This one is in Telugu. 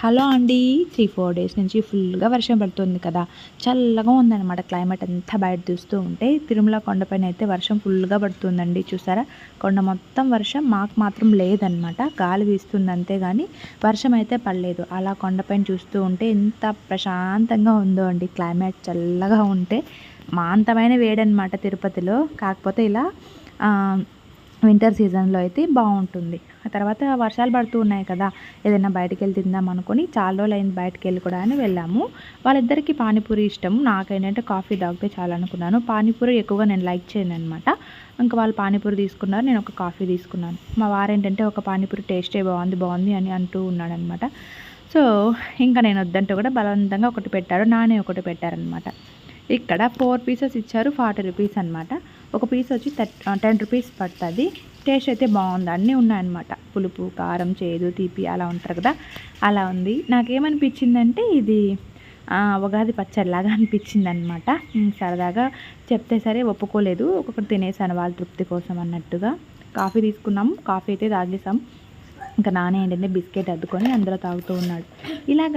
హలో అండి. త్రీ ఫోర్ డేస్ నుంచి ఫుల్గా వర్షం పడుతుంది కదా. చల్లగా ఉందన్నమాట క్లైమేట్. అంతా బయట చూస్తూ ఉంటే తిరుమల కొండపైన అయితే వర్షం ఫుల్గా పడుతుందండి. చూసారా? కొండ మొత్తం వర్షం మాకు మాత్రం లేదనమాట గాలి వీస్తుంది అంతే కానీ వర్షం అయితే పడలేదు. అలా కొండపైన చూస్తూ ఉంటే ఎంత ప్రశాంతంగా ఉందో అండి. క్లైమేట్ చల్లగా ఉంటే మాంతమైన వేడనమాట తిరుపతిలో. కాకపోతే ఇలా వింటర్ సీజన్లో అయితే బాగుంటుంది ఆ తర్వాత వర్షాలు పడుతూ ఉన్నాయి కదా ఏదైనా బయటకు వెళ్ళి తిందాం అనుకుని చాలా రోజులు అయింది బయటకు వెళ్ళి కూడా అని వెళ్ళాము. వాళ్ళిద్దరికీ పానీపూరి ఇష్టం నాకేంటంటే కాఫీ తాగితే చాలా అనుకున్నాను పానీపూరి ఎక్కువగా నేను లైక్ చేయను అనమాట ఇంకా వాళ్ళు పానీపూరి తీసుకున్నారు నేను ఒక కాఫీ తీసుకున్నాను. మా వారేంటంటే ఒక పానీపూరి టేస్టే బాగుంది బాగుంది అని అంటూ ఉన్నాడనమాట సో ఇంకా నేను వద్దంటే కూడా బలవంతంగా ఒకటి పెట్టారు. నానే ఒకటి పెట్టారనమాట ఇక్కడ ఫోర్ పీసెస్ ఇచ్చారు ఫార్టీ రూపీస్ అనమాట ఒక పీస్ వచ్చి టెన్ రూపీస్ పడుతుంది. టేస్ట్ అయితే బాగుంది. అన్నీ ఉన్నాయన్నమాట. పులుపు కారం చేదు తీపి అలా ఉంటారు కదా. అలా ఉంది. నాకేమనిపించిందంటే ఇది ఉగాది పచ్చడిలాగా అనిపించింది అనమాట సరదాగా చెప్తే సరే ఒప్పుకోలేదు. ఒక్కొక్కటి తినేసాను వాళ్ళ తృప్తి కోసం అన్నట్టుగా. కాఫీ తీసుకున్నాము. కాఫీ అయితే తాగేసాం. ఇంకా నానే ఏంటంటే బిస్కెట్ అద్దుకొని అందులో తాగుతూ ఉన్నాడు. ఇలాగ